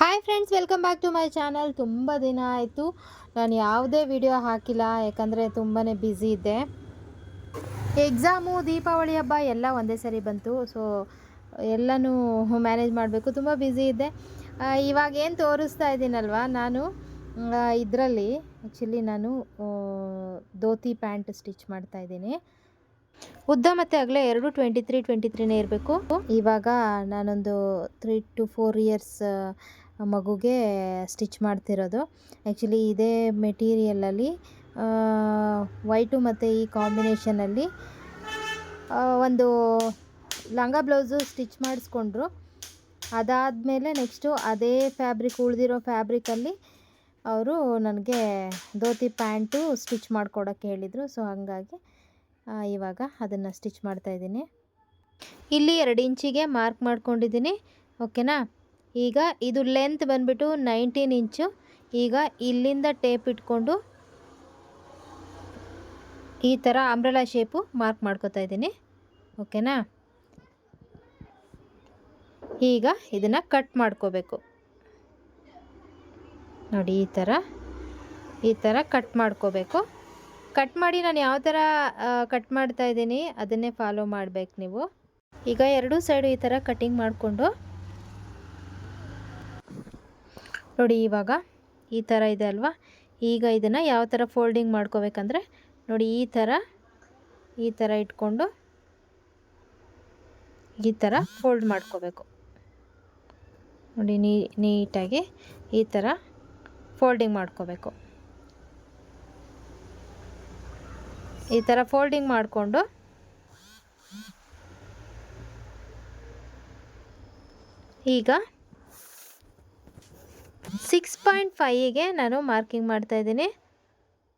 Hi friends welcome back to my channel ತುಂಬ ದಿನ ಆಯಿತು. ನಾನು ಯಾವುದೇ ವಿಡಿಯೋ ಹಾಕಿಲ್ಲ, ಯಾಕಂದರೆ ತುಂಬಾ ಬ್ಯುಸಿ ಇದ್ದೆ. ಎಕ್ಸಾಮು ದೀಪಾವಳಿ ಹಬ್ಬ ಎಲ್ಲ ಒಂದೇ ಸರಿ ಬಂತು. ಸೊ ಎಲ್ಲನೂ ಮ್ಯಾನೇಜ್ ಮಾಡಬೇಕು. ತುಂಬ ಬ್ಯುಸಿ ಇದ್ದೆ. ಇವಾಗ ಏನು ತೋರಿಸ್ತಾ ಇದ್ದೀನಲ್ವ, ನಾನು ಇದರಲ್ಲಿ ಆ್ಯಕ್ಚುಲಿ ನಾನು ಧೋತಿ ಪ್ಯಾಂಟ್ ಸ್ಟಿಚ್ ಮಾಡ್ತಾ ಇದ್ದೀನಿ. ಉದ್ದ ಮತ್ತು ಅಗಲ ಎರಡು ಟ್ವೆಂಟಿ ತ್ರೀ ಟ್ವೆಂಟಿ ತ್ರೀನೇ ಇರಬೇಕು. ಇವಾಗ ನಾನೊಂದು ತ್ರೀ ಟು ಫೋರ್ ಇಯರ್ಸ್ ಮಗುಗೆ ಸ್ಟಿಚ್ ಮಾಡ್ತಿರೋದು. ಆ್ಯಕ್ಚುಲಿ ಇದೇ ಮೆಟೀರಿಯಲಲ್ಲಿ ವೈಟು ಮತ್ತು ಈ ಕಾಂಬಿನೇಷನಲ್ಲಿ ಒಂದು ಲಂಗ ಬ್ಲೌಸು ಸ್ಟಿಚ್ ಮಾಡಿಸ್ಕೊಂಡ್ರು. ಅದಾದಮೇಲೆ ನೆಕ್ಸ್ಟು ಅದೇ ಫ್ಯಾಬ್ರಿಕ್ ಉಳಿದಿರೋ ಫ್ಯಾಬ್ರಿಕಲ್ಲಿ ಅವರು ನನಗೆ ಧೋತಿ ಪ್ಯಾಂಟು ಸ್ಟಿಚ್ ಮಾಡಿಕೊಡೋಕ್ಕೆ ಹೇಳಿದರು. ಸೊ ಹಾಗಾಗಿ ಇವಾಗ ಅದನ್ನು ಸ್ಟಿಚ್ ಮಾಡ್ತಾಯಿದ್ದೀನಿ ಇಲ್ಲಿ ಎರಡು ಇಂಚಿಗೆ ಮಾರ್ಕ್ ಮಾಡ್ಕೊಂಡಿದ್ದೀನಿ. ಓಕೆನಾ ಈಗ ಇದು ಲೆಂತ್ ಬಂದ್ಬಿಟ್ಟು ನೈಂಟೀನ್ ಇಂಚು ಈಗ ಇಲ್ಲಿಂದ ಟೇಪ್ ಇಟ್ಕೊಂಡು ಈ ಥರ ಅಂಬ್ರೆಲಾ ಶೇಪು ಮಾರ್ಕ್ ಮಾಡ್ಕೋತಾ ಇದ್ದೀನಿ. ಓಕೆನಾ ಈಗ ಇದನ್ನು ಕಟ್ ಮಾಡ್ಕೋಬೇಕು. ನೋಡಿ ಈ ಥರ ಈ ಥರ ಕಟ್ ಮಾಡ್ಕೋಬೇಕು. ಕಟ್ ಮಾಡಿ ನಾನು ಯಾವ ಥರ ಕಟ್ ಮಾಡ್ತಾ ಇದ್ದೀನಿ, ಅದನ್ನೇ ಫಾಲೋ ಮಾಡಬೇಕು ನೀವು. ಈಗ ಎರಡೂ ಸೈಡು ಈ ಥರ ಕಟಿಂಗ್ ಮಾಡಿಕೊಂಡು ನೋಡಿ ಇವಾಗ ಈ ಥರ ಇದೆ ಅಲ್ವಾ? ಈಗ ಇದನ್ನು ಯಾವ ಥರ ಫೋಲ್ಡಿಂಗ್ ಮಾಡ್ಕೋಬೇಕಂದ್ರೆ ನೋಡಿ ಈ ಥರ ಈ ಥರ ಇಟ್ಕೊಂಡು ಈ ಥರ ಫೋಲ್ಡ್ ಮಾಡ್ಕೋಬೇಕು. ನೋಡಿ ನೀಟಾಗಿ ಈ ಥರ ಫೋಲ್ಡಿಂಗ್ ಮಾಡ್ಕೋಬೇಕು. ಈ ಥರ ಫೋಲ್ಡಿಂಗ್ ಮಾಡಿಕೊಂಡು ಈಗ ಸಿಕ್ಸ್ ಪಾಯಿಂಟ್ ಫೈಗೆ ನಾನು ಮಾರ್ಕಿಂಗ್ ಮಾಡ್ತಾ ಇದ್ದೀನಿ.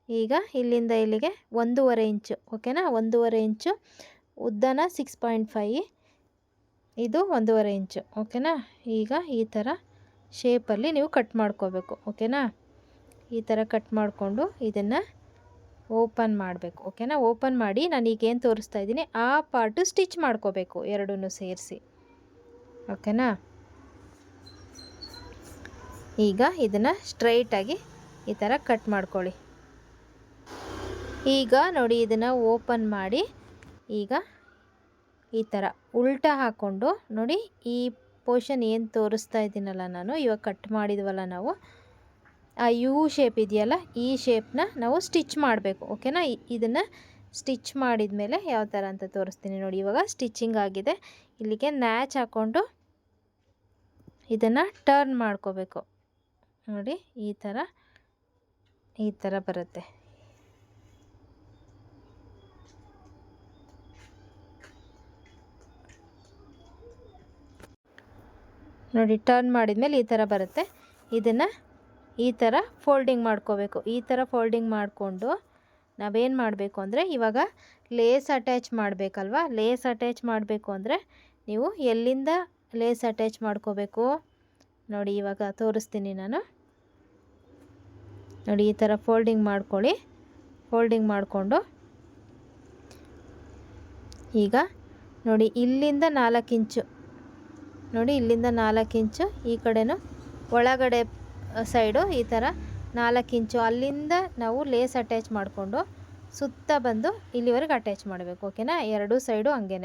ಈಗ ಇಲ್ಲಿಂದ ಇಲ್ಲಿಗೆ ಒಂದೂವರೆ ಇಂಚು ಓಕೆನಾ ಒಂದೂವರೆ ಇಂಚು ಉದ್ದನ ಸಿಕ್ಸ್ ಪಾಯಿಂಟ್ ಫೈ ಇದು ಒಂದೂವರೆ ಇಂಚು ಓಕೆನಾ ಈಗ ಈ ಥರ ಶೇಪಲ್ಲಿ ನೀವು ಕಟ್ ಮಾಡ್ಕೋಬೇಕು ಓಕೆನಾ ಈ ಥರ ಕಟ್ ಮಾಡಿಕೊಂಡು ಇದನ್ನು ಓಪನ್ ಮಾಡಬೇಕು ಓಕೆನಾ ಓಪನ್ ಮಾಡಿ ನಾನು ಈಗ ಏನು ತೋರಿಸ್ತಾ ಇದ್ದೀನಿ, ಆ ಪಾರ್ಟು ಸ್ಟಿಚ್ ಮಾಡ್ಕೋಬೇಕು, ಎರಡನ್ನೂ ಸೇರಿಸಿ ಓಕೆನಾ ಈಗ ಇದನ್ನು ಸ್ಟ್ರೈಟಾಗಿ ಈ ಥರ ಕಟ್ ಮಾಡ್ಕೊಳ್ಳಿ. ಈಗ ನೋಡಿ ಇದನ್ನು ಓಪನ್ ಮಾಡಿ ಈಗ ಈ ಥರ ಉಲ್ಟಾ ಹಾಕ್ಕೊಂಡು ನೋಡಿ ಈ ಪೋರ್ಷನ್ ಏನು ತೋರಿಸ್ತಾ ಇದ್ದೀನಲ್ಲ ನಾನು, ಇವಾಗ ಕಟ್ ಮಾಡಿದ್ವಲ್ಲ ನಾವು, ಆ ಯು ಶೇಪ್ ಇದೆಯಲ್ಲ, ಈ ಶೇಪ್ನ ನಾವು ಸ್ಟಿಚ್ ಮಾಡಬೇಕು ಓಕೆನಾ ಇದನ್ನು ಸ್ಟಿಚ್ ಮಾಡಿದ ಮೇಲೆ ಯಾವ ಥರ ಅಂತ ತೋರಿಸ್ತೀನಿ ನೋಡಿ, ಇವಾಗ ಸ್ಟಿಚಿಂಗ್ ಆಗಿದೆ, ಇಲ್ಲಿಗೆ ನ್ಯಾಚ್ ಹಾಕ್ಕೊಂಡು ಇದನ್ನು ಟರ್ನ್ ಮಾಡ್ಕೋಬೇಕು. ನೋಡಿ ಈ ಥರ ಈ ಥರ ಬರುತ್ತೆ. ನೋಡಿ ಟರ್ನ್ ಮಾಡಿದ್ಮೇಲೆ ಈ ಥರ ಬರುತ್ತೆ. ಇದನ್ನು ಈ ಥರ ಫೋಲ್ಡಿಂಗ್ ಮಾಡ್ಕೋಬೇಕು. ಈ ಥರ ಫೋಲ್ಡಿಂಗ್ ಮಾಡಿಕೊಂಡು ನಾವೇನು ಮಾಡಬೇಕು ಅಂದರೆ, ಇವಾಗ ಲೇಸ್ ಅಟ್ಯಾಚ್ ಮಾಡಬೇಕಲ್ವ? ಲೇಸ್ ಅಟ್ಯಾಚ್ ಮಾಡಬೇಕು ಅಂದರೆ ನೀವು ಎಲ್ಲಿಂದ ಲೇಸ್ ಅಟ್ಯಾಚ್ ಮಾಡ್ಕೋಬೇಕು? ನೋಡಿ ಇವಾಗ ತೋರಿಸ್ತೀನಿ ನಾನು. ನೋಡಿ, ಈ ಥರ ಫೋಲ್ಡಿಂಗ್ ಮಾಡ್ಕೊಳ್ಳಿ. ಫೋಲ್ಡಿಂಗ್ ಮಾಡಿಕೊಂಡು. ಈಗ ನೋಡಿ, ಇಲ್ಲಿಂದ ನಾಲ್ಕು ಇಂಚು. ನೋಡಿ, ಇಲ್ಲಿಂದ ನಾಲ್ಕು ಇಂಚು, ಈ ಕಡೆನೂ. ಒಳಗಡೆ ಸೈಡು ಈ ಥರ ನಾಲ್ಕು ಇಂಚು. ಅಲ್ಲಿಂದ ನಾವು ಲೇಸ್ ಅಟ್ಯಾಚ್ ಮಾಡಿಕೊಂಡು ಸುತ್ತ ಬಂದು ಇಲ್ಲಿವರೆಗೆ ಅಟ್ಯಾಚ್ ಮಾಡಬೇಕು, ಓಕೆನಾ? ಎರಡೂ ಸೈಡು ಹಂಗೇ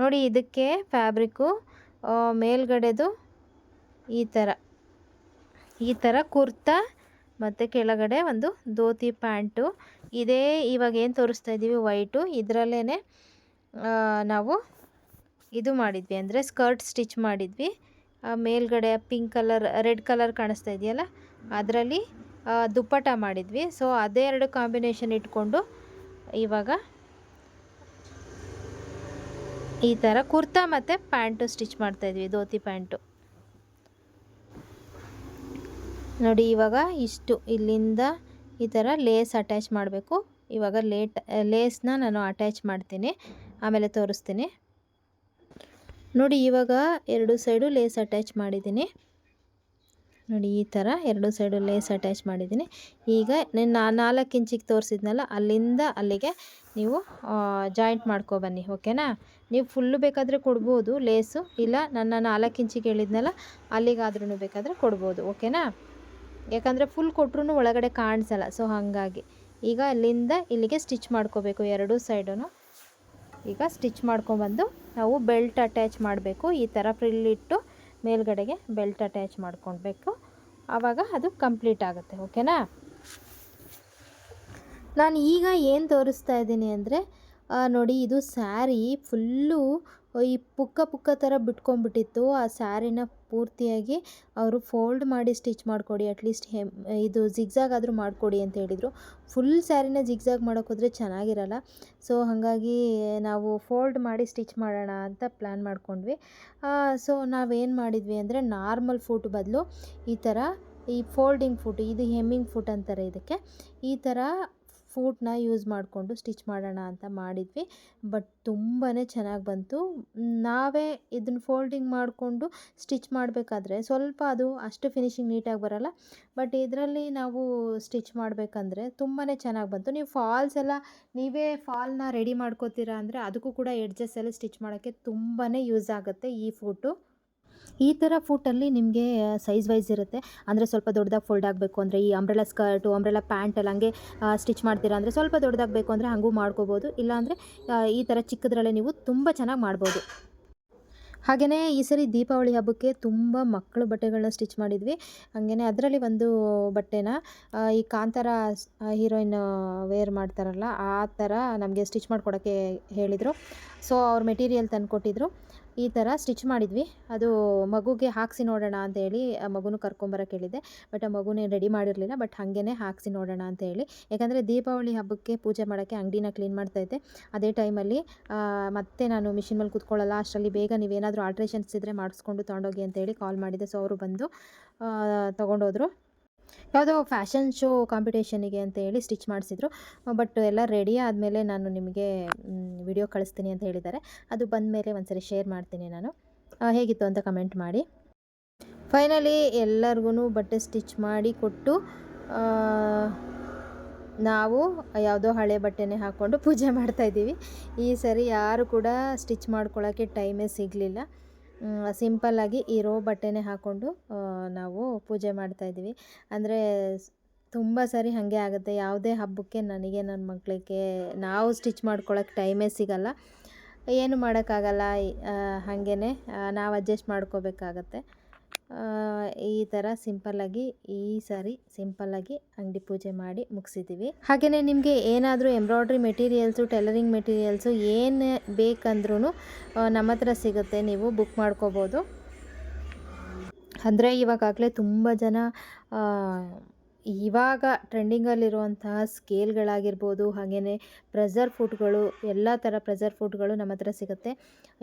ನೋಡಿ, ಇದಕ್ಕೆ ಫ್ಯಾಬ್ರಿಕ್ಕು ಮೇಲ್ಗಡೆದು ಈ ಥರ. ಈ ಥರ ಕುರ್ತಾ ಮತ್ತು ಕೆಳಗಡೆ ಒಂದು ಧೋತಿ ಪ್ಯಾಂಟು. ಇದೇ ಇವಾಗ ಏನು ತೋರಿಸ್ತಾ ಇದ್ದೀವಿ ವೈಟು. ಇದರಲ್ಲೇ ನಾವು ಇದು ಮಾಡಿದ್ವಿ. ಅಂದರೆ ಸ್ಕರ್ಟ್ ಸ್ಟಿಚ್ ಮಾಡಿದ್ವಿ. ಮೇಲ್ಗಡೆ ಪಿಂಕ್ ಕಲರ್, ರೆಡ್ ಕಲರ್ ಕಾಣಿಸ್ತಾ ಇದೆಯಲ್ಲ? ಅದರಲ್ಲಿ ದುಪ್ಪಟ ಮಾಡಿದ್ವಿ. ಸೊ ಅದೇ ಎರಡು ಕಾಂಬಿನೇಷನ್ ಇಟ್ಕೊಂಡು ಇವಾಗ ಈ ಥರ ಕುರ್ತಾ ಮತ್ತು ಪ್ಯಾಂಟು ಸ್ಟಿಚ್ ಮಾಡ್ತಾಯಿದ್ವಿ ಧೋತಿ ಪ್ಯಾಂಟು. ನೋಡಿ, ಇವಾಗ ಇಷ್ಟು, ಇಲ್ಲಿಂದ ಈ ಥರ ಲೇಸ್ ಅಟ್ಯಾಚ್ ಮಾಡಬೇಕು. ಇವಾಗ ಲೇಟ್, ಲೇಸ್ನ ನಾನು ಅಟ್ಯಾಚ್ ಮಾಡ್ತೀನಿ, ಆಮೇಲೆ ತೋರಿಸ್ತೀನಿ. ನೋಡಿ, ಇವಾಗ ಎರಡು ಸೈಡು ಲೇಸ್ ಅಟ್ಯಾಚ್ ಮಾಡಿದ್ದೀನಿ. ನೋಡಿ, ಈ ಥರ ಎರಡು ಸೈಡು ಲೇಸ್ ಅಟ್ಯಾಚ್ ಮಾಡಿದ್ದೀನಿ. ಈಗ ನಾನು ನಾಲ್ಕು ಇಂಚಿಗೆ ತೋರಿಸಿದ್ನಲ್ಲ, ಅಲ್ಲಿಂದ ಅಲ್ಲಿಗೆ ನೀವು ಜಾಯಿಂಟ್ ಮಾಡ್ಕೊಬನ್ನಿ ಓಕೆನಾ? ನೀವು ಫುಲ್ಲು ಬೇಕಾದರೆ ಕೊಡ್ಬೋದು ಲೇಸು, ಇಲ್ಲ ನನ್ನ ನಾಲ್ಕು ಇಂಚಿಗೆ ಹೇಳಿದ್ನಲ್ಲ ಅಲ್ಲಿಗಾದ್ರೂ ಬೇಕಾದರೆ ಕೊಡ್ಬೋದು, ಓಕೆನಾ? ಯಾಕಂದರೆ ಫುಲ್ ಕೊಟ್ಟರು ಒಳಗಡೆ ಕಾಣಿಸಲ್ಲ ಸೊ ಹಾಗಾಗಿ. ಈಗ ಅಲ್ಲಿಂದ ಇಲ್ಲಿಗೆ ಸ್ಟಿಚ್ ಮಾಡ್ಕೋಬೇಕು, ಎರಡೂ ಸೈಡೂ ಈಗ ಸ್ಟಿಚ್ ಮಾಡ್ಕೊಬಂದು ನಾವು ಬೆಲ್ಟ್ ಅಟ್ಯಾಚ್ ಮಾಡಬೇಕು, ಈ ಥರ ಫ್ರಿಲ್ಲಿಟ್ಟು ಮೇಲ್ಗಡೆಗೆ ಬೆಲ್ಟ್ ಅಟ್ಯಾಚ್ ಮಾಡ್ಕೊಳ್ಬೇಕು ಆವಾಗ ಅದು ಕಂಪ್ಲೀಟ್ ಆಗುತ್ತೆ ಓಕೆನಾ ನಾನು ಈಗ ಏನು ತೋರಿಸ್ತಾ ಇದ್ದೀನಿ ಅಂದರೆ ನೋಡಿ ಇದು ಸ್ಯಾರಿ ಫುಲ್ಲು ಈ ಪುಕ್ಕ ಪುಕ್ಕ ಥರ ಬಿಟ್ಕೊಂಡ್ಬಿಟ್ಟಿತ್ತು. ಆ ಸ್ಯಾರಿನ ಪೂರ್ತಿಯಾಗಿ ಅವರು ಫೋಲ್ಡ್ ಮಾಡಿ ಸ್ಟಿಚ್ ಮಾಡಿಕೊಡಿ ಅಟ್ಲೀಸ್ಟ್ ಹೆಮ್, ಇದು ಜಿಗ್ಜಾಗ್ ಆದರೂ ಮಾಡಿಕೊಡಿ ಅಂತ ಹೇಳಿದರು. ಫುಲ್ ಸ್ಯಾರಿನ ಜಿಗ್ಜಾಗ್ ಮಾಡೋಕ್ಕೋದ್ರೆ ಚೆನ್ನಾಗಿರಲ್ಲ. ಸೊ ಹಾಗಾಗಿ ನಾವು ಫೋಲ್ಡ್ ಮಾಡಿ ಸ್ಟಿಚ್ ಮಾಡೋಣ ಅಂತ ಪ್ಲ್ಯಾನ್ ಮಾಡ್ಕೊಂಡ್ವಿ. ಸೊ ನಾವೇನು ಮಾಡಿದ್ವಿ ಅಂದರೆ ನಾರ್ಮಲ್ ಫುಟ್ ಬದಲು ಈ ಥರ ಈ ಫೋಲ್ಡಿಂಗ್ ಫುಟ್, ಇದು ಹೆಮ್ಮಿಂಗ್ ಫುಟ್ ಅಂತಾರೆ ಇದಕ್ಕೆ. ಈ ಥರ ಫೂಟ್ನ ಯೂಸ್ ಮಾಡಿಕೊಂಡು ಸ್ಟಿಚ್ ಮಾಡೋಣ ಅಂತ ಮಾಡಿದ್ವಿ. ಬಟ್ ತುಂಬಾ ಚೆನ್ನಾಗಿ ಬಂತು. ನಾವೇ ಇದನ್ನು ಫೋಲ್ಡಿಂಗ್ ಮಾಡಿಕೊಂಡು ಸ್ಟಿಚ್ ಮಾಡಬೇಕಾದ್ರೆ ಸ್ವಲ್ಪ ಅದು ಅಷ್ಟು ಫಿನಿಶಿಂಗ್ ನೀಟಾಗಿ ಬರೋಲ್ಲ. ಬಟ್ ಇದರಲ್ಲಿ ನಾವು ಸ್ಟಿಚ್ ಮಾಡಬೇಕಂದ್ರೆ ತುಂಬಾ ಚೆನ್ನಾಗಿ ಬಂತು. ನೀವು ಫಾಲ್ಸ್ ಎಲ್ಲ ನೀವೇ ಫಾಲ್ನ ರೆಡಿ ಮಾಡ್ಕೋತೀರಾ ಅಂದರೆ ಅದಕ್ಕೂ ಕೂಡ ಎಡ್ಜಸ್ ಎಲ್ಲ ಸ್ಟಿಚ್ ಮಾಡೋಕ್ಕೆ ತುಂಬಾ ಯೂಸ್ ಆಗುತ್ತೆ ಈ ಫೂಟು ಈ ಥರ ಫೂಟಲ್ಲಿ ನಿಮಗೆ ಸೈಜ್ ವೈಸ್ ಇರುತ್ತೆ. ಅಂದರೆ ಸ್ವಲ್ಪ ದೊಡ್ಡದಾಗಿ ಫೋಲ್ಡ್ ಆಗಬೇಕು ಅಂದರೆ ಈ ಅಂಬ್ರೆಲಾ ಸ್ಕರ್ಟು ಅಂಬ್ರೆಲಾ ಎಲ್ಲ ಹಂಗೆ ಸ್ಟಿಚ್ ಮಾಡ್ತೀರಾ ಅಂದರೆ ಸ್ವಲ್ಪ ದೊಡ್ಡದಾಗಬೇಕು ಅಂದರೆ ಹಂಗೂ ಮಾಡ್ಕೋಬೋದು. ಇಲ್ಲಾಂದರೆ ಈ ಥರ ಚಿಕ್ಕದ್ರಲ್ಲೇ ನೀವು ತುಂಬ ಚೆನ್ನಾಗಿ ಮಾಡ್ಬೋದು. ಹಾಗೆಯೇ ಈ ಸರಿ ದೀಪಾವಳಿ ಹಬ್ಬಕ್ಕೆ ತುಂಬ ಮಕ್ಕಳು ಬಟ್ಟೆಗಳನ್ನ ಸ್ಟಿಚ್ ಮಾಡಿದ್ವಿ. ಹಾಗೆಯೇ ಅದರಲ್ಲಿ ಒಂದು ಬಟ್ಟೆನ ಈ ಕಾಂತಾರ ಹೀರೋಯಿನ್ ವೇರ್ ಮಾಡ್ತಾರಲ್ಲ, ಆ ಥರ ನಮಗೆ ಸ್ಟಿಚ್ ಮಾಡಿಕೊಡೋಕ್ಕೆ ಹೇಳಿದರು. ಸೊ ಅವ್ರು ಮೆಟೀರಿಯಲ್ ತಂದು ಕೊಟ್ಟಿದ್ರು ಈ ಥರ ಸ್ಟಿಚ್ ಮಾಡಿದ್ವಿ. ಅದು ಮಗುಗೆ ಹಾಕಿಸಿ ನೋಡೋಣ ಅಂತ ಹೇಳಿ, ಆ ಮಗುನ ಕರ್ಕೊಂಬರಕ್ಕೆ ಹೇಳಿದ್ದೆ ಬಟ್ ಆ ಮಗುನೇ ರೆಡಿ ಮಾಡಿರಲಿಲ್ಲ. ಬಟ್ ಹಾಗೇ ಹಾಕಿಸಿ ನೋಡೋಣ ಅಂತ ಹೇಳಿ. ಯಾಕಂದರೆ ದೀಪಾವಳಿ ಹಬ್ಬಕ್ಕೆ ಪೂಜೆ ಮಾಡೋಕ್ಕೆ ಅಂಗಡಿನ ಕ್ಲೀನ್ ಮಾಡ್ತಾಯಿದ್ದೆ ಅದೇ ಟೈಮಲ್ಲಿ ಮತ್ತೆ ನಾನು ಮಿಷಿನ್ ಮೇಲೆ ಕೂತ್ಕೊಳ್ಳಲ್ಲ. ಅಷ್ಟರಲ್ಲಿ ಬೇಗ ನೀವೇನಾದರೂ ಆಲ್ಟ್ರೇಷನ್ಸ್ ಇದ್ದರೆ ಮಾಡಿಸ್ಕೊಂಡು ತೊಗೊಂಡೋಗಿ ಅಂತೇಳಿ ಕಾಲ್ ಮಾಡಿದೆ ಸೊ ಅವರು ಬಂದು ತೊಗೊಂಡೋದ್ರು. ಯಾವುದೋ ಫ್ಯಾಷನ್ ಶೋ ಕಾಂಪಿಟೇಷನಿಗೆ ಅಂತ ಹೇಳಿ ಸ್ಟಿಚ್ ಮಾಡಿಸಿದ್ರು. ಬಟ್ ಎಲ್ಲ ರೆಡಿ ಆದಮೇಲೆ ನಾನು ನಿಮಗೆ ವಿಡಿಯೋ ಕಳಿಸ್ತೀನಿ ಅಂತ ಹೇಳಿದ್ದಾರೆ. ಅದು ಬಂದ ಮೇಲೆ ಒಂದ್ಸರಿ ಶೇರ್ ಮಾಡ್ತೀನಿ ನಾನು. ಹೇಗಿತ್ತು ಅಂತ ಕಮೆಂಟ್ ಮಾಡಿ. ಫೈನಲಿ ಎಲ್ಲರಿಗೂ ಬಟ್ಟೆ ಸ್ಟಿಚ್ ಮಾಡಿ ಕೊಟ್ಟು ನಾವು ಯಾವುದೋ ಹಳೆ ಬಟ್ಟೆನೇ ಹಾಕ್ಕೊಂಡು ಪೂಜೆ ಮಾಡ್ತಾಯಿದ್ದೀವಿ ಈ ಸರಿ ಯಾರು ಕೂಡ ಸ್ಟಿಚ್ ಮಾಡ್ಕೊಳ್ಳೋಕ್ಕೆ ಟೈಮೇ ಸಿಗಲಿಲ್ಲ. ಸಿಂಪಲ್ಲಾಗಿ ಇರೋ ಬಟ್ಟೆನೇ ಹಾಕ್ಕೊಂಡು ನಾವು ಪೂಜೆ ಮಾಡ್ತಾಯಿದ್ವಿ ಅಂದರೆ ತುಂಬ ಸರಿ ಹಾಗೆ ಆಗುತ್ತೆ. ಯಾವುದೇ ಹಬ್ಬಕ್ಕೆ ನನಗೆ ನನ್ನ ಮಕ್ಕಳಿಗೆ ನಾವು ಸ್ಟಿಚ್ ಮಾಡ್ಕೊಳಕ್ಕೆ ಟೈಮೇ ಸಿಗಲ್ಲ. ಏನು ಮಾಡೋಕ್ಕಾಗಲ್ಲ ಹಾಗೇ ನಾವು ಅಡ್ಜಸ್ಟ್ ಮಾಡ್ಕೋಬೇಕಾಗತ್ತೆ. ಈ ಥರ ಸಿಂಪಲ್ಲಾಗಿ ಈ ಸಾರಿ ಸಿಂಪಲ್ಲಾಗಿ ಅಂಗಡಿ ಪೂಜೆ ಮಾಡಿ ಮುಗಿಸಿದ್ದೀವಿ ಹಾಗೆಯೇ ನಿಮಗೆ ಏನಾದರೂ ಎಂಬ್ರಾಯ್ಡ್ರಿ ಮೆಟೀರಿಯಲ್ಸು ಟೈಲರಿಂಗ್ ಮೆಟೀರಿಯಲ್ಸು ಏನು ಬೇಕಂದ್ರೂ ನಮ್ಮ ಹತ್ರ ಸಿಗುತ್ತೆ. ನೀವು ಬುಕ್ ಮಾಡ್ಕೋಬೋದು. ಅಂದರೆ ಇವಾಗಾಗಲೇ ತುಂಬ ಜನ ಇವಾಗ ಟ್ರೆಂಡಿಂಗಲ್ಲಿರುವಂತಹ ಸ್ಕೇಲ್ಗಳಾಗಿರ್ಬೋದು ಹಾಗೆಯೇ ಪ್ರೆಸರ್ ಫುಡ್ಗಳು ಎಲ್ಲ ಥರ ಪ್ರೆಸರ್ ಫುಡ್ಗಳು ನಮ್ಮ ಹತ್ರ ಸಿಗುತ್ತೆ.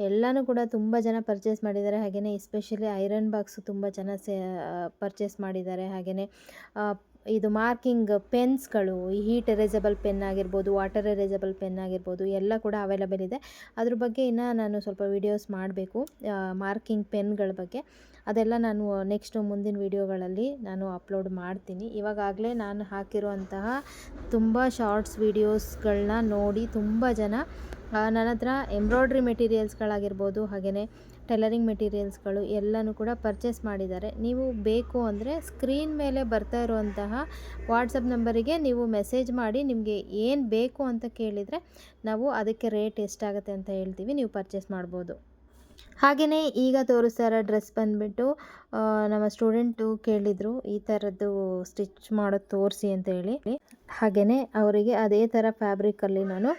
ಎಲ್ಲನೂ ಕೂಡ ತುಂಬ ಜನ ಪರ್ಚೇಸ್ ಮಾಡಿದ್ದಾರೆ. ಹಾಗೆಯೇ ಎಸ್ಪೆಷಲಿ ಐರನ್ ಬಾಕ್ಸು ತುಂಬ ಜನ ಸೇ ಪರ್ಚೇಸ್ ಮಾಡಿದ್ದಾರೆ. ಹಾಗೆಯೇ ಇದು ಮಾರ್ಕಿಂಗ್ ಪೆನ್ಸ್ಗಳು ಹೀಟ್ ಎರೇಸಬಲ್ ಪೆನ್ ಆಗಿರ್ಬೋದು, ವಾಟರ್ ಎರೇಸಬಲ್ ಪೆನ್ ಆಗಿರ್ಬೋದು, ಎಲ್ಲ ಕೂಡ ಅವೈಲಬಲ್ ಇದೆ. ಅದ್ರ ಬಗ್ಗೆ ಇನ್ನು ನಾನು ಸ್ವಲ್ಪ ವೀಡಿಯೋಸ್ ಮಾಡಬೇಕು ಮಾರ್ಕಿಂಗ್ ಪೆನ್ಗಳ ಬಗ್ಗೆ. ಅದೆಲ್ಲ ನಾನು ನೆಕ್ಸ್ಟು ಮುಂದಿನ ವೀಡಿಯೋಗಳಲ್ಲಿ ನಾನು ಅಪ್ಲೋಡ್ ಮಾಡ್ತೀನಿ. ಇವಾಗಲೇ ನಾನು ಹಾಕಿರುವಂತಹ ತುಂಬ ಶಾರ್ಟ್ಸ್ ವೀಡಿಯೋಸ್ಗಳನ್ನ ನೋಡಿ ತುಂಬ ಜನ ನನ್ನ ಹತ್ರ ಎಂಬ್ರಾಯ್ಡ್ರಿ ಮೆಟೀರಿಯಲ್ಸ್ಗಳಾಗಿರ್ಬೋದು ಹಾಗೆಯೇ ಟೈಲರಿಂಗ್ ಮೆಟೀರಿಯಲ್ಸ್ಗಳು ಎಲ್ಲನೂ ಕೂಡ ಪರ್ಚೇಸ್ ಮಾಡಿದ್ದಾರೆ. ನೀವು ಬೇಕು ಅಂದರೆ ಸ್ಕ್ರೀನ್ ಮೇಲೆ ಬರ್ತಾ ಇರುವಂತಹ ವಾಟ್ಸಪ್ ನಂಬರಿಗೆ ನೀವು ಮೆಸೇಜ್ ಮಾಡಿ, ನಿಮಗೆ ಏನು ಬೇಕು ಅಂತ ಕೇಳಿದರೆ ನಾವು ಅದಕ್ಕೆ ರೇಟ್ ಎಷ್ಟಾಗುತ್ತೆ ಅಂತ ಹೇಳ್ತೀವಿ, ನೀವು ಪರ್ಚೇಸ್ ಮಾಡ್ಬೋದು. ಹಾಗೆಯೇ ಈಗ ತೋರಿಸ್ತಾ ಇರೋ ಡ್ರೆಸ್ ಬಂದುಬಿಟ್ಟು ನಮ್ಮ ಸ್ಟೂಡೆಂಟು ಕೇಳಿದರು, ಈ ಥರದ್ದು ಸ್ಟಿಚ್ ಮಾಡೋದು ತೋರಿಸಿ ಅಂತ ಹೇಳಿ. ಹಾಗೆಯೇ ಅವರಿಗೆ ಅದೇ ಥರ ಫ್ಯಾಬ್ರಿಕಲ್ಲಿ ನಾನು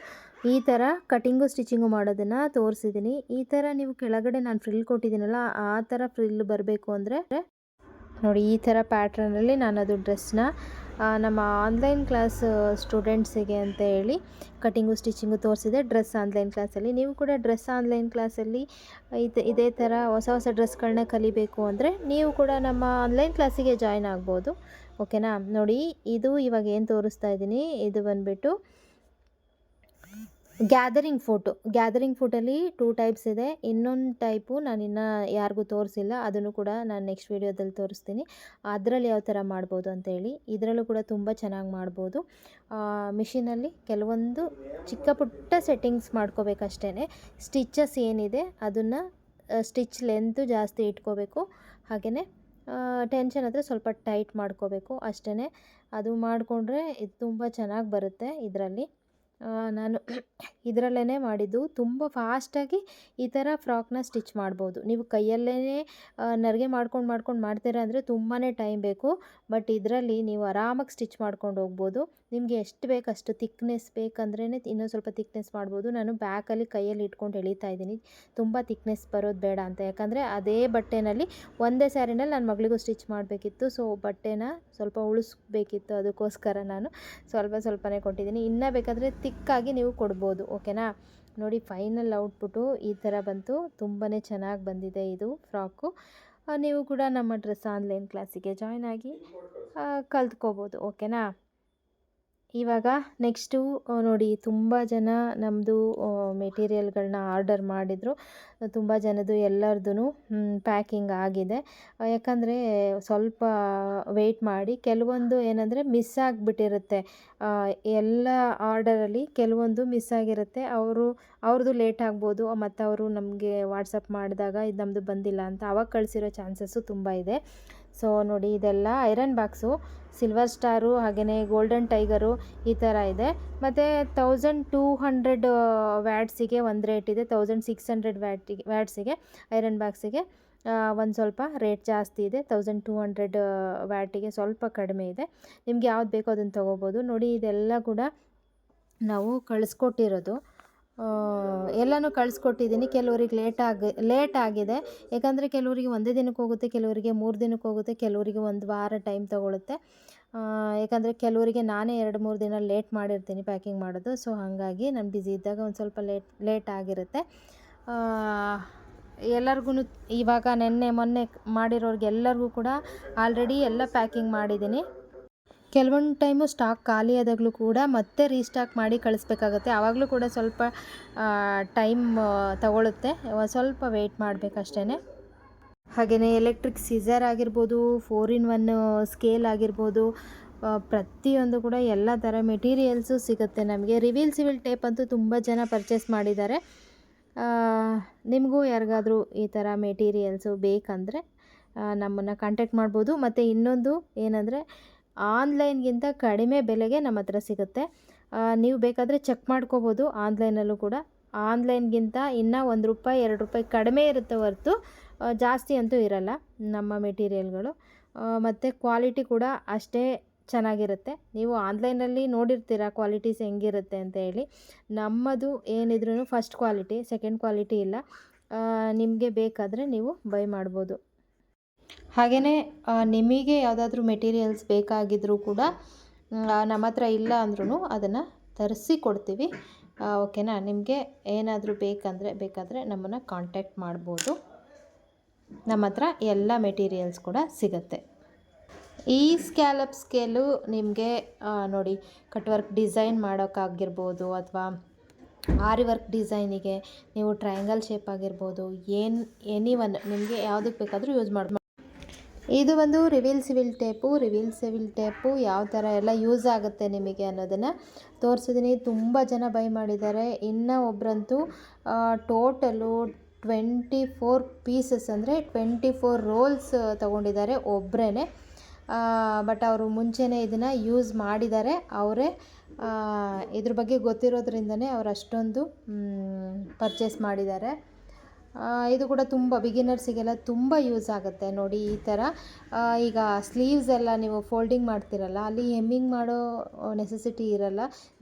ಈ ಥರ ಕಟಿಂಗು ಸ್ಟಿಚಿಂಗು ಮಾಡೋದನ್ನು ತೋರಿಸಿದ್ದೀನಿ ಈ ಥರ ನೀವು ಕೆಳಗಡೆ ನಾನು ಫ್ರಿಲ್ ಕೊಟ್ಟಿದ್ದೀನಲ್ಲ, ಆ ಥರ ಫ್ರಿಲ್ ಬರಬೇಕು ಅಂದರೆ ನೋಡಿ, ಈ ಥರ ಪ್ಯಾಟ್ರನಲ್ಲಿ ನಾನು ಅದು ಡ್ರೆಸ್ನ ನಮ್ಮ ಆನ್ಲೈನ್ ಕ್ಲಾಸ್ ಸ್ಟೂಡೆಂಟ್ಸಿಗೆ ಅಂತ ಹೇಳಿ ಕಟಿಂಗು ಸ್ಟಿಚಿಂಗು ತೋರಿಸಿದೆ ಡ್ರೆಸ್ ಆನ್ಲೈನ್ ಕ್ಲಾಸಲ್ಲಿ ನೀವು ಕೂಡ ಡ್ರೆಸ್ ಆನ್ಲೈನ್ ಕ್ಲಾಸಲ್ಲಿ ಇದು, ಇದೇ ಥರ ಹೊಸ ಹೊಸ ಡ್ರೆಸ್ಗಳನ್ನ ಕಲಿಬೇಕು ಅಂದರೆ ನೀವು ಕೂಡ ನಮ್ಮ ಆನ್ಲೈನ್ ಕ್ಲಾಸಿಗೆ ಜಾಯ್ನ್ ಆಗ್ಬೋದು. ಓಕೆನಾ ನೋಡಿ, ಇದು ಇವಾಗ ಏನು ತೋರಿಸ್ತಾ ಇದ್ದೀನಿ, ಇದು ಬಂದುಬಿಟ್ಟು ಗ್ಯಾದರಿಂಗ್ ಫೋಟೋ ಗ್ಯಾದರಿಂಗ್ ಫೋಟೋಲಿ ಟೂ ಟೈಪ್ಸ್ ಇದೆ. ಇನ್ನೊಂದು ಟೈಪು ನಾನು ಇನ್ನೂ ಯಾರಿಗೂ ತೋರಿಸಿಲ್ಲ. ಅದನ್ನು ಕೂಡ ನಾನು ನೆಕ್ಸ್ಟ್ ವೀಡಿಯೋದಲ್ಲಿ ತೋರಿಸ್ತೀನಿ. ಅದರಲ್ಲಿ ಯಾವ ಥರ ಮಾಡ್ಬೋದು ಅಂತೇಳಿ ಇದರಲ್ಲೂ ಕೂಡ ತುಂಬ ಚೆನ್ನಾಗಿ ಮಾಡ್ಬೋದು. ಮಿಷಿನಲ್ಲಿ ಕೆಲವೊಂದು ಚಿಕ್ಕ ಪುಟ್ಟ ಸೆಟ್ಟಿಂಗ್ಸ್ ಮಾಡ್ಕೋಬೇಕಷ್ಟೇ ಸ್ಟಿಚಸ್ ಏನಿದೆ ಅದನ್ನು ಸ್ಟಿಚ್ ಲೆಂತು ಜಾಸ್ತಿ ಇಟ್ಕೋಬೇಕು. ಹಾಗೆಯೇ ಟೆನ್ಷನ್ ಆದರೆ ಸ್ವಲ್ಪ ಟೈಟ್ ಮಾಡ್ಕೋಬೇಕು ಅಷ್ಟೇ ಅದು ಮಾಡಿಕೊಂಡ್ರೆ ಇದು ತುಂಬ ಚೆನ್ನಾಗಿ ಬರುತ್ತೆ ಇದರಲ್ಲಿ. ನಾನು ಇದರಲ್ಲೇ ಮಾಡಿದ್ದು. ತುಂಬ ಫಾಸ್ಟಾಗಿ ಈ ಥರ ಫ್ರಾಕ್ನ ಸ್ಟಿಚ್ ಮಾಡ್ಬೋದು. ನೀವು ಕೈಯಲ್ಲೇ ನರಿಗೆ ಮಾಡ್ಕೊಂಡು ಮಾಡ್ಕೊಂಡು ಮಾಡ್ತೀರ ಅಂದರೆ ತುಂಬಾ ಟೈಮ್ ಬೇಕು. ಬಟ್ ಇದರಲ್ಲಿ ನೀವು ಆರಾಮಾಗಿ ಸ್ಟಿಚ್ ಮಾಡ್ಕೊಂಡು ಹೋಗ್ಬೋದು. ನಿಮಗೆ ಎಷ್ಟು ಬೇಕು ಅಷ್ಟು ತಿಕ್ನೆಸ್ ಬೇಕಂದ್ರೇ ಇನ್ನೂ ಸ್ವಲ್ಪ ತಿಕ್ನೆಸ್ ಮಾಡ್ಬೋದು. ನಾನು ಬ್ಯಾಕಲ್ಲಿ ಕೈಯಲ್ಲಿ ಇಟ್ಕೊಂಡು ಎಳಿತಾ ಇದ್ದೀನಿ. ತುಂಬ ತಿಕ್ನೆಸ್ ಬರೋದು ಬೇಡ ಅಂತ. ಯಾಕಂದರೆ ಅದೇ ಬಟ್ಟೆನಲ್ಲಿ ಒಂದೇ ಸ್ಯಾರಿನಲ್ಲಿ ನನ್ನ ಮಗಳಿಗೂ ಸ್ಟಿಚ್ ಮಾಡಬೇಕಿತ್ತು. ಸೊ ಬಟ್ಟೆನ ಸ್ವಲ್ಪ ಉಳಿಸ್ಬೇಕಿತ್ತು. ಅದಕ್ಕೋಸ್ಕರ ನಾನು ಸ್ವಲ್ಪ ಸ್ವಲ್ಪನೇ ಕೊಟ್ಟಿದ್ದೀನಿ. ಇನ್ನೂ ಬೇಕಾದರೆ ತಿಕ್ಕಾಗಿ ನೀವು ಕೊಡ್ಬೋದು. ಓಕೆನಾ ನೋಡಿ ಫೈನಲ್ ಔಟ್ಪುಟ್ಟು ಈ ಥರ ಬಂತು. ತುಂಬಾ ಚೆನ್ನಾಗಿ ಬಂದಿದೆ ಇದು ಫ್ರಾಕು ನೀವು ಕೂಡ ನಮ್ಮ ಡ್ರೆಸ್ ಆನ್ಲೈನ್ ಕ್ಲಾಸಿಗೆ ಜಾಯ್ನ್ ಆಗಿ ಕಲ್ತ್ಕೋಬೋದು. ಓಕೆನಾ ಇವಾಗ ನೆಕ್ಸ್ಟು ನೋಡಿ ತುಂಬ ಜನ ನಮ್ಮದು ಮೆಟೀರಿಯಲ್ಗಳನ್ನ ಆರ್ಡರ್ ಮಾಡಿದರು. ತುಂಬ ಜನದ್ದು ಎಲ್ಲರದ್ದು ಪ್ಯಾಕಿಂಗ್ ಆಗಿದೆ. ಯಾಕಂದರೆ ಸ್ವಲ್ಪ ವೆಯ್ಟ್ ಮಾಡಿ, ಕೆಲವೊಂದು ಏನಂದರೆ ಮಿಸ್ ಆಗಿಬಿಟ್ಟಿರುತ್ತೆ. ಎಲ್ಲ ಆರ್ಡರಲ್ಲಿ ಕೆಲವೊಂದು ಮಿಸ್ ಆಗಿರುತ್ತೆ. ಅವರು, ಅವ್ರದ್ದು ಲೇಟ್ ಆಗ್ಬೋದು ಮತ್ತು ಅವರು ನಮಗೆ ವಾಟ್ಸಪ್ ಮಾಡಿದಾಗ ಇದು ನಮ್ಮದು ಬಂದಿಲ್ಲ ಅಂತ ಅವಾಗ ಕಳಿಸಿರೋ ಚಾನ್ಸಸ್ಸು ತುಂಬ ಇದೆ. ಸೊ ನೋಡಿ, ಇದೆಲ್ಲ ಐರನ್ ಬಾಕ್ಸು, ಸಿಲ್ವರ್ ಸ್ಟಾರು ಹಾಗೆಯೇ ಗೋಲ್ಡನ್ ಟೈಗರು ಈ ಥರ ಇದೆ. ಮತ್ತು ತೌಸಂಡ್ ಟೂ ಹಂಡ್ರೆಡ್ ವ್ಯಾಟ್ಸಿಗೆ ಒಂದು ರೇಟ್ ಇದೆ. ತೌಸಂಡ್ ಸಿಕ್ಸ್ ಹಂಡ್ರೆಡ್ ವ್ಯಾಟಿಗೆ, ವ್ಯಾಟ್ಸಿಗೆ, ಐರನ್ ಬಾಕ್ಸಿಗೆ ಒಂದು ಸ್ವಲ್ಪ ರೇಟ್ ಜಾಸ್ತಿ ಇದೆ. ತೌಸಂಡ್ ಟೂ ಹಂಡ್ರೆಡ್ ವ್ಯಾಟಿಗೆ ಸ್ವಲ್ಪ ಕಡಿಮೆ ಇದೆ. ನಿಮ್ಗೆ ಯಾವ್ದು ಬೇಕೋ ಅದನ್ನು ತೊಗೋಬೋದು. ನೋಡಿ, ಇದೆಲ್ಲ ಕೂಡ ನಾವು ಕಳಿಸ್ಕೊಟ್ಟಿರೋದು. ಎಲ್ಲನೂ ಕಳಿಸ್ಕೊಟ್ಟಿದ್ದೀನಿ ಕೆಲವರಿಗೆ ಲೇಟ್ ಆಗಿ ಲೇಟ್ ಆಗಿದೆ. ಯಾಕಂದರೆ ಕೆಲವರಿಗೆ ಒಂದೇ ದಿನಕ್ಕೆ ಹೋಗುತ್ತೆ, ಕೆಲವರಿಗೆ ಮೂರು ದಿನಕ್ಕೆ ಹೋಗುತ್ತೆ, ಕೆಲವರಿಗೆ ಒಂದು ವಾರ ಟೈಮ್ ತೊಗೊಳುತ್ತೆ. ಯಾಕಂದರೆ ಕೆಲವರಿಗೆ ನಾನೇ ಎರಡು ಮೂರು ದಿನ ಲೇಟ್ ಮಾಡಿರ್ತೀನಿ ಪ್ಯಾಕಿಂಗ್ ಮಾಡೋದು. ಸೊ ಹಾಗಾಗಿ ನಾನು ಬ್ಯುಸಿ ಇದ್ದಾಗ ಒಂದು ಸ್ವಲ್ಪ ಲೇಟ್ ಲೇಟ್ ಆಗಿರುತ್ತೆ. ಎಲ್ಲರಿಗೂ ಇವಾಗ ನೆನ್ನೆ, ಮೊನ್ನೆ ಮಾಡಿರೋರಿಗೆ ಎಲ್ಲರಿಗೂ ಕೂಡ ಆಲ್ರೆಡಿ ಎಲ್ಲ ಪ್ಯಾಕಿಂಗ್ ಮಾಡಿದ್ದೀನಿ ಕೆಲವೊಂದು ಟೈಮು ಸ್ಟಾಕ್ ಖಾಲಿ ಆದಾಗಲೂ ಕೂಡ ಮತ್ತೆ ರೀಸ್ಟಾಕ್ ಮಾಡಿ ಕಳಿಸ್ಬೇಕಾಗತ್ತೆ. ಆವಾಗಲೂ ಕೂಡ ಸ್ವಲ್ಪ ಟೈಮ್ ತಗೊಳುತ್ತೆ. ಸ್ವಲ್ಪ ವೆಯ್ಟ್ ಮಾಡಬೇಕಷ್ಟೇ ಹಾಗೆಯೇ ಎಲೆಕ್ಟ್ರಿಕ್ ಸೀಸರ್ ಆಗಿರ್ಬೋದು, ಫೋರ್ ಇನ್ ಒನ್ ಸ್ಕೇಲ್ ಆಗಿರ್ಬೋದು ಪ್ರತಿಯೊಂದು ಕೂಡ ಎಲ್ಲ ಥರ ಮೆಟೀರಿಯಲ್ಸು ಸಿಗುತ್ತೆ ನಮಗೆ. ರಿವೀಲ್ ಸಿವಿಲ್ ಟೇಪ್ ಅಂತೂ ತುಂಬ ಜನ ಪರ್ಚೇಸ್ ಮಾಡಿದ್ದಾರೆ. ನಿಮಗೂ ಯಾರಿಗಾದರೂ ಈ ಥರ ಮೆಟೀರಿಯಲ್ಸು ಬೇಕಂದರೆ ನಮ್ಮನ್ನು ಕಾಂಟ್ಯಾಕ್ಟ್ ಮಾಡ್ಬೋದು. ಮತ್ತು ಇನ್ನೊಂದು ಏನಂದರೆ ಆನ್ಲೈನ್ಗಿಂತ ಕಡಿಮೆ ಬೆಲೆಗೆ ನಮ್ಮ ಹತ್ರ ಸಿಗುತ್ತೆ. ನೀವು ಬೇಕಾದರೆ ಚೆಕ್ ಮಾಡ್ಕೋಬೋದು ಆನ್ಲೈನಲ್ಲೂ ಕೂಡ. ಆನ್ಲೈನ್ಗಿಂತ ಇನ್ನೂ ಒಂದು ರೂಪಾಯಿ, ಎರಡು ರೂಪಾಯಿ ಕಡಿಮೆ ಇರುತ್ತೆ ಹೊರತು ಜಾಸ್ತಿ ಅಂತೂ ಇರಲ್ಲ ನಮ್ಮ ಮೆಟೀರಿಯಲ್ಗಳು. ಮತ್ತು ಕ್ವಾಲಿಟಿ ಕೂಡ ಅಷ್ಟೇ ಚೆನ್ನಾಗಿರುತ್ತೆ. ನೀವು ಆನ್ಲೈನಲ್ಲಿ ನೋಡಿರ್ತೀರ ಕ್ವಾಲಿಟೀಸ್ ಹೆಂಗಿರುತ್ತೆ ಅಂತ ಹೇಳಿ. ನಮ್ಮದು ಏನಿದ್ರೂ ಫಸ್ಟ್ ಕ್ವಾಲಿಟಿ, ಸೆಕೆಂಡ್ ಕ್ವಾಲಿಟಿ ಇಲ್ಲ. ನಿಮಗೆ ಬೇಕಾದರೆ ನೀವು ಬೈ ಮಾಡ್ಬೋದು. ಹಾಗೆಯೇ ನಿಮಗೆ ಯಾವುದಾದ್ರೂ ಮೆಟೀರಿಯಲ್ಸ್ ಬೇಕಾಗಿದ್ದರೂ ಕೂಡ ನಮ್ಮ ಹತ್ರ ಇಲ್ಲ ಅಂದ್ರೂ ಅದನ್ನು ತರಿಸಿ ಕೊಡ್ತೀವಿ. ಓಕೆನಾ ನಿಮಗೆ ಏನಾದರೂ ಬೇಕಂದರೆ, ಬೇಕಾದರೆ ನಮ್ಮನ್ನು ಕಾಂಟ್ಯಾಕ್ಟ್ ಮಾಡ್ಬೋದು. ನಮ್ಮ ಹತ್ರ ಎಲ್ಲ ಮೆಟೀರಿಯಲ್ಸ್ ಕೂಡ ಸಿಗುತ್ತೆ. ಈ ಸ್ಕ್ಯಾಲಪ್ ಸ್ಕೇಲು ನಿಮಗೆ ನೋಡಿ ಕಟ್ ವರ್ಕ್ ಡಿಸೈನ್ ಮಾಡೋಕ್ಕಾಗಿರ್ಬೋದು ಅಥವಾ ಆರಿ ವರ್ಕ್ ಡಿಸೈನಿಗೆ ನೀವು ಟ್ರಯಾಂಗಲ್ ಶೇಪ್ ಆಗಿರ್ಬೋದು, ಏನು ಎನಿ ಒನ್ ನಿಮಗೆ ಯಾವುದಕ್ಕೆ ಬೇಕಾದರೂ ಯೂಸ್ ಮಾಡಿ ಇದು ಒಂದು reveal civil tape reveal civil tape ಯಾವ ಥರ ಎಲ್ಲ ಯೂಸ್ ಆಗುತ್ತೆ ನಿಮಗೆ ಅನ್ನೋದನ್ನು ತೋರಿಸಿದ್ದೀನಿ ತುಂಬ ಜನ ಬೈ ಮಾಡಿದ್ದಾರೆ. ಇನ್ನು ಒಬ್ಬರಂತೂ ಟೋಟಲು ಟ್ವೆಂಟಿ ಫೋರ್ ಪೀಸಸ್ ಅಂದರೆ ಟ್ವೆಂಟಿ ಫೋರ್ ರೋಲ್ಸ್ ತೊಗೊಂಡಿದ್ದಾರೆ ಒಬ್ಬರೇ ಬಟ್ ಅವರು ಮುಂಚೆನೇ ಇದನ್ನು ಯೂಸ್ ಮಾಡಿದ್ದಾರೆ. ಅವರೇ ಇದ್ರ ಬಗ್ಗೆ ಗೊತ್ತಿರೋದ್ರಿಂದನೇ ಅವ್ರು ಅಷ್ಟೊಂದು ಪರ್ಚೇಸ್ ಮಾಡಿದ್ದಾರೆ. ಇದು ಕೂಡ ತುಂಬ ಬಿಗಿನರ್ಸಿಗೆಲ್ಲ ತುಂಬ ಯೂಸ್ ಆಗುತ್ತೆ ನೋಡಿ ಈ ಥರ ಈಗ ಸ್ಲೀವ್ಸ್ ಎಲ್ಲ ನೀವು ಫೋಲ್ಡಿಂಗ್ ಮಾಡ್ತಿರಲ್ಲ, ಅಲ್ಲಿ ಹೆಮ್ಮಿಂಗ್ ಮಾಡೋ ನೆಸೆಸಿಟಿ ಇರಲ್ಲ.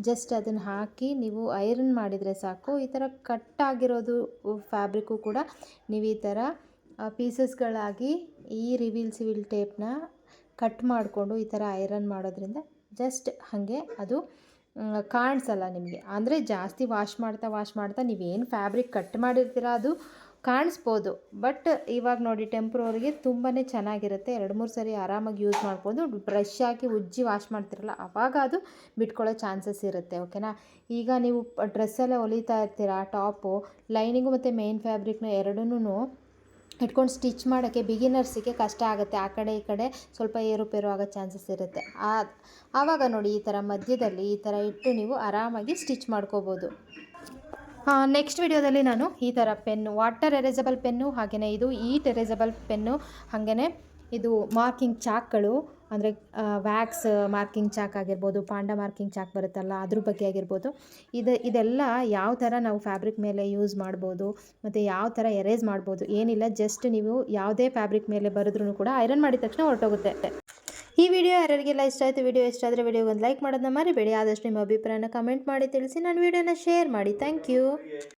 ಜಸ್ಟ್ ಅದನ್ನು ಹಾಕಿ ನೀವು ಐರನ್ ಮಾಡಿದರೆ ಸಾಕು. ಈ ಥರ ಕಟ್ ಆಗಿರೋದು ಫ್ಯಾಬ್ರಿಕ್ಕು ಕೂಡ ನೀವು ಈ ಥರ ಪೀಸಸ್ಗಳಾಗಿ ಈ ರಿವೀಲ್ ಸಿವಿಲ್ ಟೇಪ್ನ ಕಟ್ ಮಾಡಿಕೊಂಡು ಈ ಥರ ಐರನ್ ಮಾಡೋದ್ರಿಂದ ಜಸ್ಟ್ ಹಾಗೆ ಅದು ಕಾಣಿಸಲ್ಲ ನಿಮಗೆ. ಅಂದರೆ ಜಾಸ್ತಿ ವಾಶ್ ಮಾಡ್ತಾ ವಾಶ್ ಮಾಡ್ತಾ ನೀವೇನು ಫ್ಯಾಬ್ರಿಕ್ ಕಟ್ ಮಾಡಿರ್ತೀರ ಅದು ಕಾಣಿಸ್ಬೋದು. ಬಟ್ ಇವಾಗ ನೋಡಿ ಟೆಂಪ್ರವರಿಗೆ ತುಂಬಾ ಚೆನ್ನಾಗಿರುತ್ತೆ. ಎರಡು, ಮೂರು ಸರಿ ಆರಾಮಾಗಿ ಯೂಸ್ ಮಾಡ್ಬೋದು. ಬ್ರಷ್ ಹಾಕಿ ಉಜ್ಜಿ ವಾಶ್ ಮಾಡ್ತಿರಲ್ಲ ಆವಾಗ ಅದು ಬಿಟ್ಕೊಳ್ಳೋ ಚಾನ್ಸಸ್ ಇರುತ್ತೆ ಓಕೆನಾ ಈಗ ನೀವು ಡ್ರೆಸ್ಸೆಲ್ಲ ಹೊಲಿತಾ ಇರ್ತೀರಾ, ಟಾಪು, ಲೈನಿಂಗು ಮತ್ತು ಮೇನ್ ಫ್ಯಾಬ್ರಿಕ್ನ ಎರಡನ್ನೂ ಇಟ್ಕೊಂಡು ಸ್ಟಿಚ್ ಮಾಡೋಕ್ಕೆ ಬಿಗಿನರ್ಸಿಗೆ ಕಷ್ಟ ಆಗುತ್ತೆ. ಆ ಕಡೆ, ಈ ಕಡೆ ಸ್ವಲ್ಪ ಏರುಪೇರು ಆಗೋ ಚಾನ್ಸಸ್ ಇರುತ್ತೆ. ಆ, ಆವಾಗ ನೋಡಿ, ಈ ಥರ ಮಧ್ಯದಲ್ಲಿ ಈ ಥರ ಇಟ್ಟು ನೀವು ಆರಾಮಾಗಿ ಸ್ಟಿಚ್ ಮಾಡ್ಕೋಬೋದು. ನೆಕ್ಸ್ಟ್ ವಿಡಿಯೋದಲ್ಲಿ ನಾನು ಈ ಥರ ಪೆನ್ನು, ವಾಟರ್ ಎರೇಸಬಲ್ ಪೆನ್ನು ಹಾಗೆಯೇ ಇದು ಈಟ್ ಎರೇಸಬಲ್ ಪೆನ್ನು ಹಾಗೆಯೇ ಇದು ಮಾರ್ಕಿಂಗ್ ಚಾಕ್ಗಳು, ಅಂದರೆ ವ್ಯಾಕ್ಸ್ ಮಾರ್ಕಿಂಗ್ ಚಾಕ್ ಆಗಿರ್ಬೋದು, ಪಾಂಡ ಮಾರ್ಕಿಂಗ್ ಚಾಕ್ ಬರುತ್ತಲ್ಲ, ಅದ್ರ ಬಗ್ಗೆ ಆಗಿರ್ಬೋದು. ಇದು, ಇದೆಲ್ಲ ಯಾವ ಥರ ನಾವು ಫ್ಯಾಬ್ರಿಕ್ ಮೇಲೆ ಯೂಸ್ ಮಾಡ್ಬೋದು, ಮತ್ತು ಯಾವ ಥರ ಎರೇಸ್ ಮಾಡ್ಬೋದು, ಏನಿಲ್ಲ, ಜಸ್ಟ್ ನೀವು ಯಾವುದೇ ಫ್ಯಾಬ್ರಿಕ್ ಮೇಲೆ ಬರೆದ್ರೂ ಕೂಡ ಐರನ್ ಮಾಡಿದ ತಕ್ಷಣ ಹೊರಟೋಗುತ್ತೆ. ಈ ವಿಡಿಯೋ ಯಾರಿಗೆಲ್ಲ ಇಷ್ಟ ಆಯಿತು, ವಿಡಿಯೋ ಇಷ್ಟ ಆದರೆ ವಿಡಿಯೋಗೆ ಒಂದು ಲೈಕ್ ಮಾಡೋದನ್ನ ಮರಿಬೇಡಿ. ಆದಷ್ಟು ನಿಮ್ಮ ಅಭಿಪ್ರಾಯನ ಕಮೆಂಟ್ ಮಾಡಿ ತಿಳಿಸಿ. ನಾನು ವಿಡಿಯೋನ ಶೇರ್ ಮಾಡಿ. Thank you